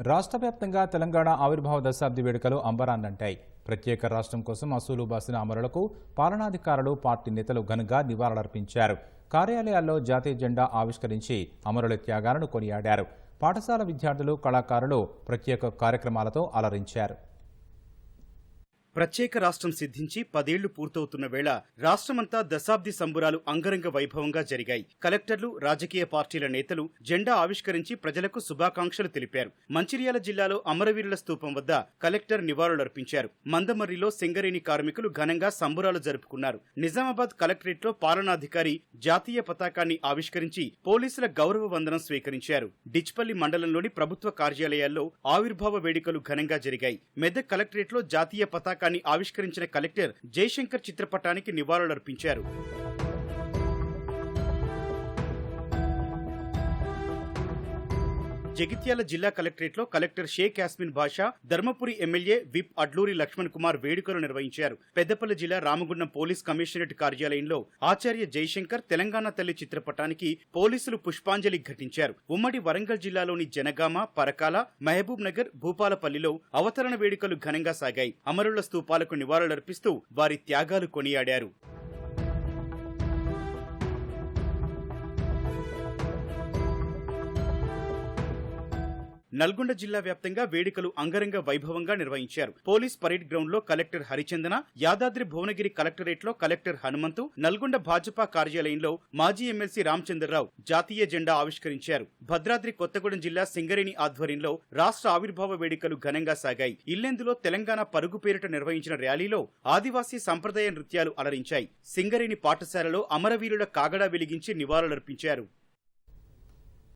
రాష్ట్ర వ్యాప్తంగా తెలంగాణ ఆవిర్భావ దశాబ్ది వేడుకలు అంబరాన్నంటాయి. ప్రత్యేక రాష్ట్రం కోసం అసూలు బాసిన అమరులకు పాలనాధికారులు పార్టీ నేతలు ఘనంగా నివాళులర్పించారు. కార్యాలయాల్లో జాతీయ జెండా ఆవిష్కరించి అమరుల త్యాగాలను కొనియాడారు. పాఠశాల విద్యార్థులు కళాకారులు ప్రత్యేక కార్యక్రమాలతో అలరించారు. ప్రత్యేక రాష్ట్రం సిద్ధించి పదేళ్ళు పూర్తవుతున్న వేళ రాష్ట్రమంతా దశాబ్ది సంబురాలు అంగరంగ వైభవంగా జరిగాయి. కలెక్టర్లు రాజకీయ పార్టీల నేతలు జెండా ఆవిష్కరించి ప్రజలకు శుభాకాంక్షలు తెలిపారు. మంచిర్యాల జిల్లాలో అమరవీరుల స్తూపం వద్ద కలెక్టర్ నివాళులర్పించారు. మందమర్రిలో సింగరేణి కార్మికులు ఘనంగా సంబురాలు జరుపుకున్నారు. నిజామాబాద్ కలెక్టరేట్లో పాలనాధికారి జాతీయ పతాకాన్ని ఆవిష్కరించి పోలీసుల గౌరవ వందనం స్వీకరించారు. డిచ్పల్లి మండలంలోని ప్రభుత్వ కార్యాలయాల్లో ఆవిర్భావ వేడుకలు ఘనంగా జరిగాయి. మెదక్ కలెక్టరేట్లో జాతీయ పతాక పతాకాన్ని ఆవిష్కరించిన కలెక్టర్ జయశంకర్ చిత్రపటానికి నివాళులర్పించారు. జగిత్యాల జిల్లా కలెక్టరేట్లో collector Sheikh Yasmin Basha Dharmapuri MLA whip Adluri Laxman Kumar వేడుకలు నిర్వహించారు. పెద్దపల్లి జిల్లా రామగుండం పోలీస్ కమిషనరేట్ కార్యాలయంలో ఆచార్య జయశంకర్ తెలంగాణ తల్లి చిత్రపటానికి పోలీసులు పుష్పాంజలి ఘటించారు. ఉమ్మడి వరంగల్ జిల్లాలోని జనగామ పరకాల మహబూబ్ నగర్ భూపాలపల్లిలో అవతరణ వేడుకలు ఘనంగా సాగాయి. అమరుల స్తూపాలకు నివాళులర్పిస్తూ వారి త్యాగాలు కొనియాడారు. నల్గొండ జిల్లా వ్యాప్తంగా వేడుకలు అంగరంగ వైభవంగా నిర్వహించారు. పోలీస్ పరేడ్ గ్రౌండ్లో కలెక్టర్ హరిచందన యాదాద్రి భువనగిరి కలెక్టరేట్లో కలెక్టర్ హనుమంతు నల్గొండ భాజపా కార్యాలయంలో మాజీ ఎమ్మెల్సీ రామచంద్రరావు జాతీయ జెండా ఆవిష్కరించారు. భద్రాద్రి కొత్తగూడెం జిల్లా సింగరేణి ఆధ్వర్యంలో రాష్ట్ర ఆవిర్భావ వేడుకలు ఘనంగా సాగాయి. ఇల్లెందులో తెలంగాణ పరుగు పేరిట నిర్వహించిన ర్యాలీలో ఆదివాసీ సంప్రదాయ నృత్యాలు అలరించాయి. సింగరేణి పాఠశాలలో అమరవీరుల కాగడా వెలిగించి నివాళులర్పించారు.